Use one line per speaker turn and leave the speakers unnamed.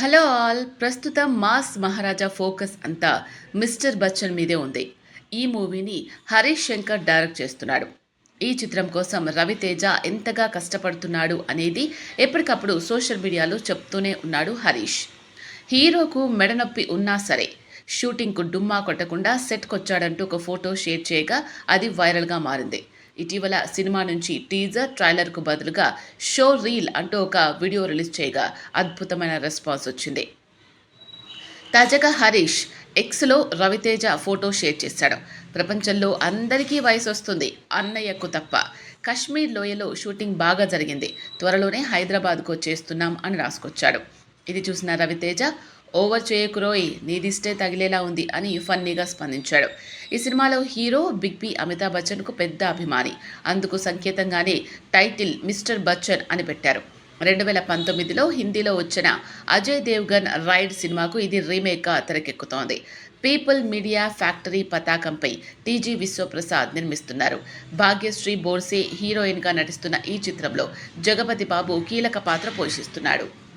Hello all. ప్రస్తుతం mass Maharaja focus అంతా mister Bachchan మీదే ఉంది. ఈ మూవీని హరీష్ శంకర్ డైరెక్ట్ చేస్తున్నాడు. ఈ చిత్రం కోసం రవితేజ ఎంతగా కష్టపడుతున్నాడు అనేది ఎప్పటికప్పుడు సోషల్ మీడియాలో చెప్తూనే ఉన్నాడు హరీష్. హీరోకు మెడనొప్పి ఉన్నా సరే షూటింగ్కు డుమ్మా కొట్టకుండా సెట్కొచ్చాడంటూ ఒక ఫోటో షేర్ చేయగా అది వైరల్గా మారింది. ఇటీవల సినిమా నుంచి టీజర్ ట్రైలర్కు బదులుగా షో రీల్ అంటూ ఒక వీడియో రిలీజ్ చేయగా అద్భుతమైన రెస్పాన్స్ వచ్చింది. తాజాగా హరీష్ ఎక్స్లో రవితేజ ఫోటో షేర్ చేశాడు. ప్రపంచంలో అందరికీ వయసు వస్తుంది అన్నయ్యకు తప్ప కశ్మీర్ లోయలో షూటింగ్ బాగా జరిగింది. త్వరలోనే హైదరాబాద్కు వచ్చేస్తున్నాం అని రాసుకొచ్చాడు. ఇది చూసిన రవితేజ ఓవర్ చేయకురోయ్ నీదిష్టే తగిలేలా ఉంది అని ఫన్నీగా స్పందించాడు. ఈ సినిమాలో హీరో బిగ్ బి అమితాబ్ బచ్చన్కు పెద్ద అభిమాని. అందుకు సంకేతంగానే టైటిల్ మిస్టర్ బచ్చన్ అని పెట్టారు. రెండు వేల పంతొమ్మిదిలో హిందీలో వచ్చిన అజయ్ దేవ్గన్ రైడ్ సినిమాకు ఇది రీమేక్గా తెరకెక్కుతోంది. పీపుల్ మీడియా ఫ్యాక్టరీ పతాకంపై టీజీ విశ్వప్రసాద్ నిర్మిస్తున్నారు. భాగ్యశ్రీ బోర్సే హీరోయిన్గా నటిస్తున్న ఈ చిత్రంలో జగపతి బాబు కీలక పాత్ర పోషిస్తున్నాడు.